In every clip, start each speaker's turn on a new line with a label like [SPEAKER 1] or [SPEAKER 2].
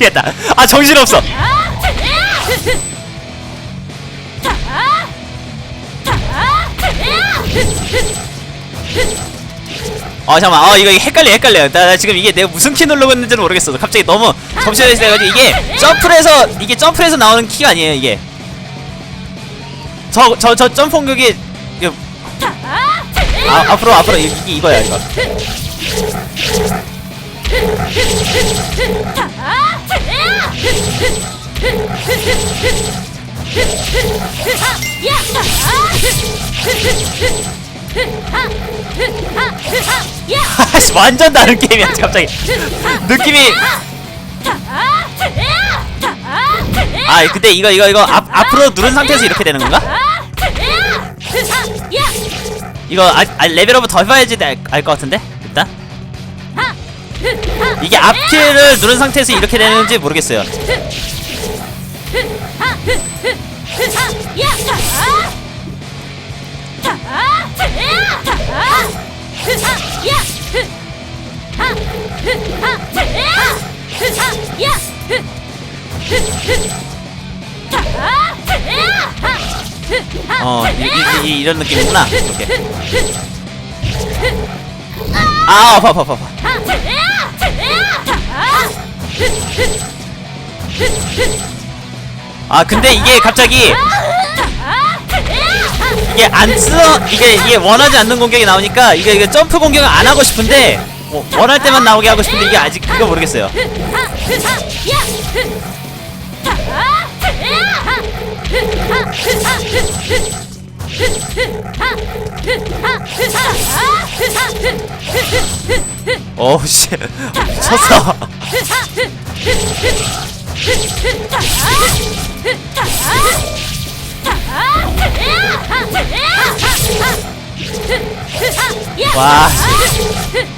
[SPEAKER 1] 미치겠다. 아 정신없어. 아 잠깐만. 아 이거 헷갈려 헷갈려. 나, 나 지금 이게 내가 무슨 키 누르고 있는지는 모르겠어. 갑자기 너무 정신이 돼가지고 이게 점프를 해서 이게 점프를 해서 나오는 키가 아니에요 이게. 저 저 저 점프 공격이 아, 앞으로 앞으로 이, 이거야 이거 아씨 완전 다른 게임이야 갑자기. 느낌이. 아 근데 이거 이거 이거 앞, 앞으로 누른 상태에서 이렇게 되는 건가? 이거 아, 아 레벨업을 더 해봐야지 알 것 같은데 이게 앞키를 누른 상태에서 이렇게 되는지 모르겠어요. 어 이, 이, 이, 이런 느낌이구나. 이렇게 아 아파 아파 아파 아 근데 이게 갑자기 이게 안 쓰어 이게 이게 원하지 않는 공격이 나오니까 이게 이게 점프 공격을 안 하고 싶은데 뭐, 원할 때만 나오게 하고 싶은데 이게 아직 그거 모르겠어요. 어우 씨 쳤어. 와,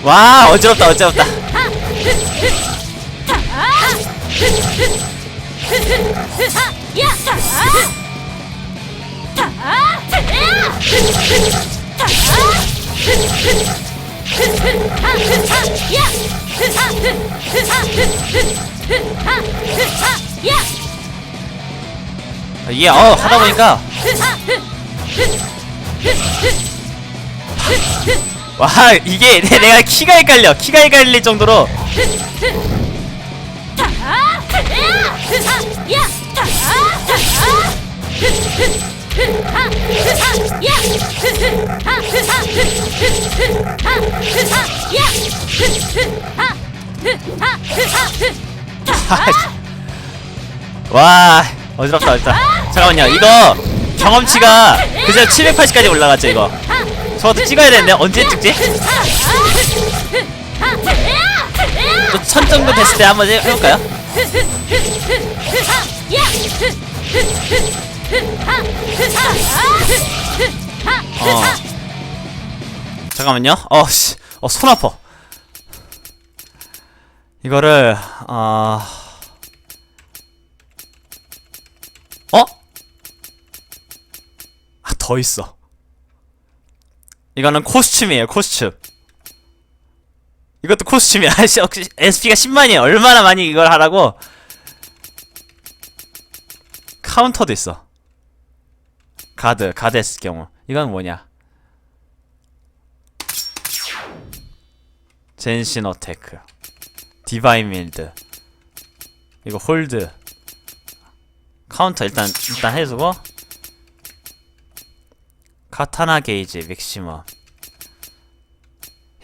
[SPEAKER 1] 와 어지럽다 어지럽다. 이게 어 하다 보니까. 와 이게 내- 내가 키가 헷갈려. 키가 헷갈릴 정도로 와 어지럽다 어지럽다 잠깐만요. 이거 경험치가 그저 780까지 올라갔죠 이거. 저것도 찍어야 되는데 언제 찍지? 또천 정도 됐을 때 한번 해- 해볼까요? 어. 잠깐만요. 어씨. 어손 아파. 이거를 어... 어? 더 있어. 이거는 코스튬이에요, 코스튬. 이것도 코스튬이야. SP가 10만이에요. 얼마나 많이 이걸 하라고. 카운터도 있어. 가드, 가드 했을 경우. 이건 뭐냐? 젠신 어테크. 디바인 밀드. 이거 홀드. 카운터 일단 일단 해주고 카타나 게이지 맥시멈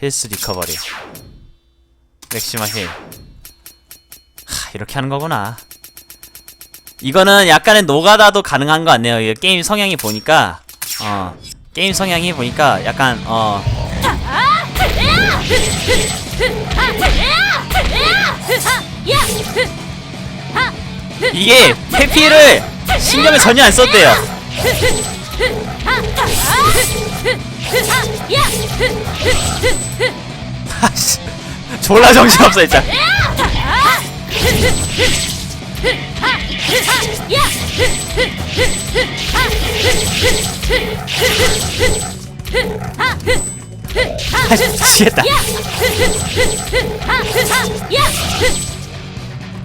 [SPEAKER 1] 힐스 리커버리. 맥시멈 힐. 하, 이렇게 하는 거구나. 이거는 약간의 노가다도 가능한 거 같네요. 이거 게임 성향이 보니까 어 게임 성향이 보니까 약간 어. 이게 회피를 신경을 전혀 안 썼대요 아씨 졸라 정신없어 진짜. 아씨 미치겠다.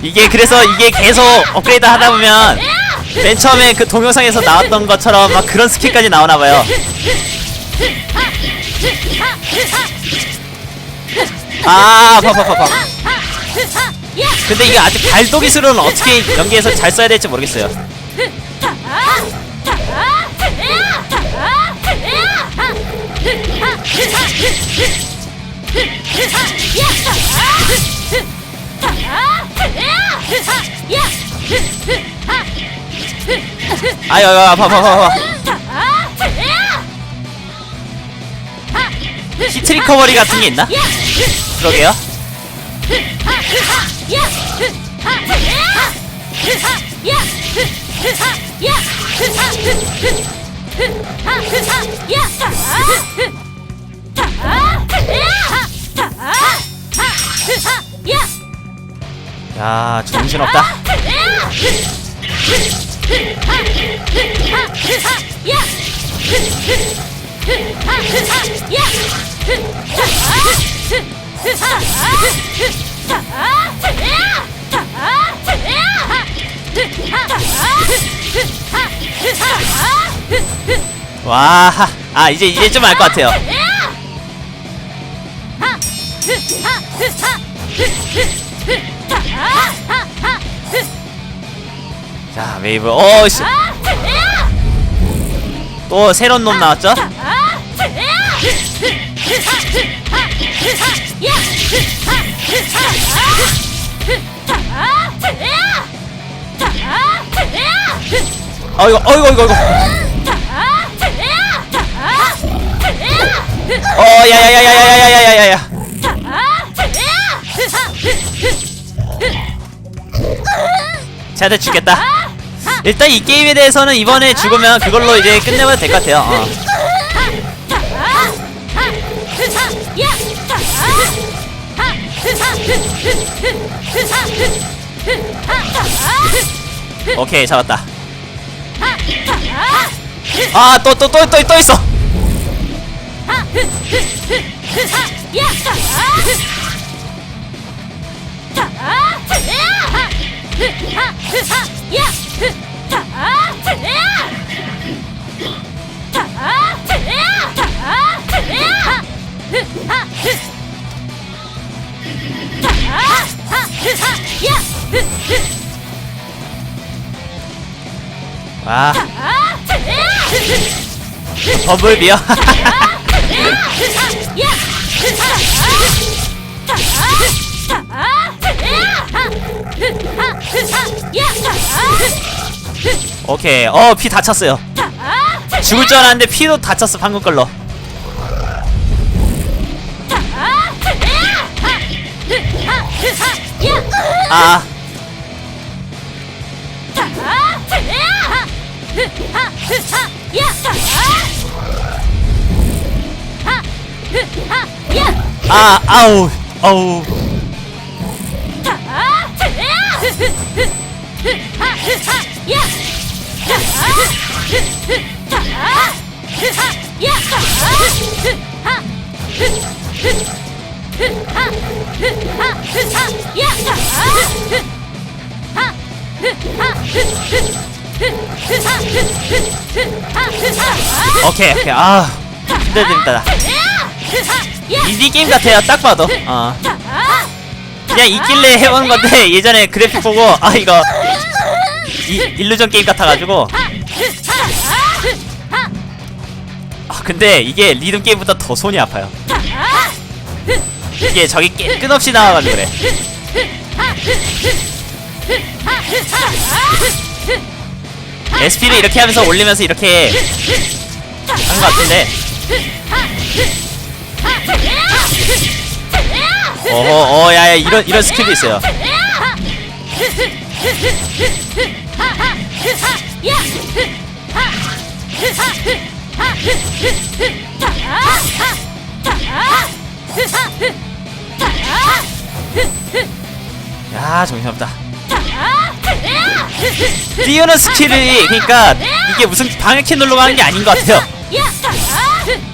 [SPEAKER 1] 이게 그래서 이게 계속 업그레이드 하다 보면 맨 처음에 그 동영상에서 나왔던 것처럼 막 그런 스킬까지 나오나 봐요. 아, 파파파파. 근데 이게 아직 발도 기술은 어떻게 연기해서 잘 써야 될지 모르겠어요. 아유, 아유, 아파, 아파, 아파. 히트 리커버리 같은 게 있나? 그러게요. 야, 정신없다. 와, 아, 이제, 이제 좀 알 것 같아요. 자, 웨이브. 오, 씨. 또 새로운 놈 나왔죠? 어이구, 어이구, 어이구, 어이구. 어, 야야야야야야야야야야. 쟤한테 죽겠다. 일단 이 게임에 대해서는 이번에 죽으면 그걸로 이제 끝내면 될 것 같아요. 어. 오케이, 잡았다. 아, 또, 또, 또, 또, 또 있어. 와, 버블비요. 오케이. 어, 피 다 찼어요. 죽을 줄 알았는데 피도 다 찼어, 방금 걸로. 아, 아, 아우, 아우. 오케이, 오케이. 아, 힘들다. 인디 게임 같아요, 딱 봐도. 어. 그냥 있길래 해온 건데 예전에 그래픽 보고 아 이거 이, 일루전 게임 같아가지고 아 근데 이게 리듬 게임보다 더 손이 아파요. 이게 저기 깨, 끝없이 나와가지고 그래. SP를 이렇게 하면서 올리면서 이렇게 한것 같은데 어허 어 야야 이런 이런 스킬도 있어요. 야 정신없다. 띄우는 스킬이 그러니까 이게 무슨 방해키 누르고 하는 게 아닌 것 같아요.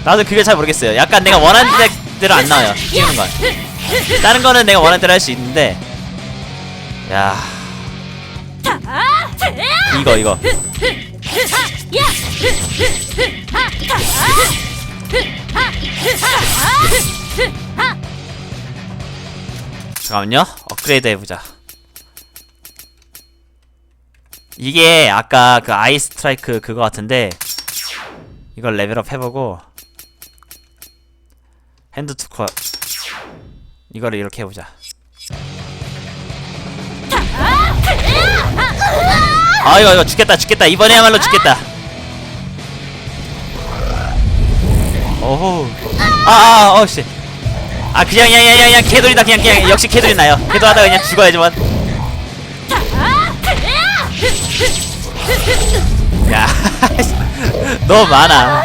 [SPEAKER 1] 나도 그게 잘 모르겠어요. 약간 내가 원하는 대로 안 나와요. 띄우는 건. 다른 거는 내가 원하는 대로 할 수 있는데 야 이거 이거 잠깐만요 업그레이드 해보자 이게 아까 그 아이 스트라이크 그거 같은데 이걸 레벨업 해보고 핸드 투커 이거를 이렇게 해보자. 아 이거 이거 죽겠다 죽겠다. 이번에야말로 죽겠다. 오호 아아 어씨. 아 그냥 그냥 그냥 그냥 개돌이다. 그냥 그냥. 역시 개돌이 나요? 개돌하다 그냥 죽어야지만 야, 너무 많아.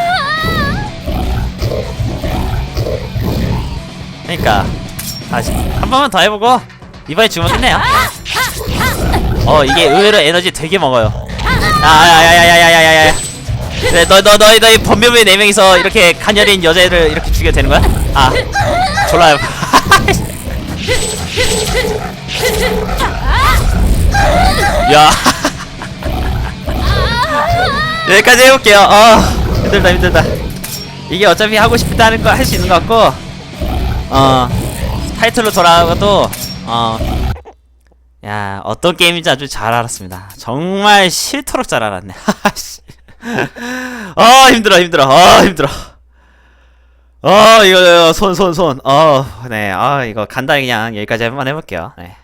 [SPEAKER 1] 그러니까 다시 한 번만 더 해보고 이번에 주문했네요. 어 이게 의외로 에너지 되게 먹어요. 아야야야야야야야. 그래 너너 너희 너희 범죄부의 네 명이서 이렇게 간열인 여자애를 이렇게 죽여 되는 거야? 아 졸라요. 야. 여기까지 해볼게요 어 힘들다 힘들다 이게 어차피 하고 싶다는 거 할 수 있는 것 같고 어 타이틀로 돌아가도 어 야, 어떤 게임인지 아주 잘 알았습니다. 정말 싫도록 잘 알았네. 아, 힘들어, 힘들어. 아, 힘들어. 어, 이거, 손, 손, 손. 어, 네. 아, 이거 간단히 그냥 여기까지 한번 해볼게요. 네.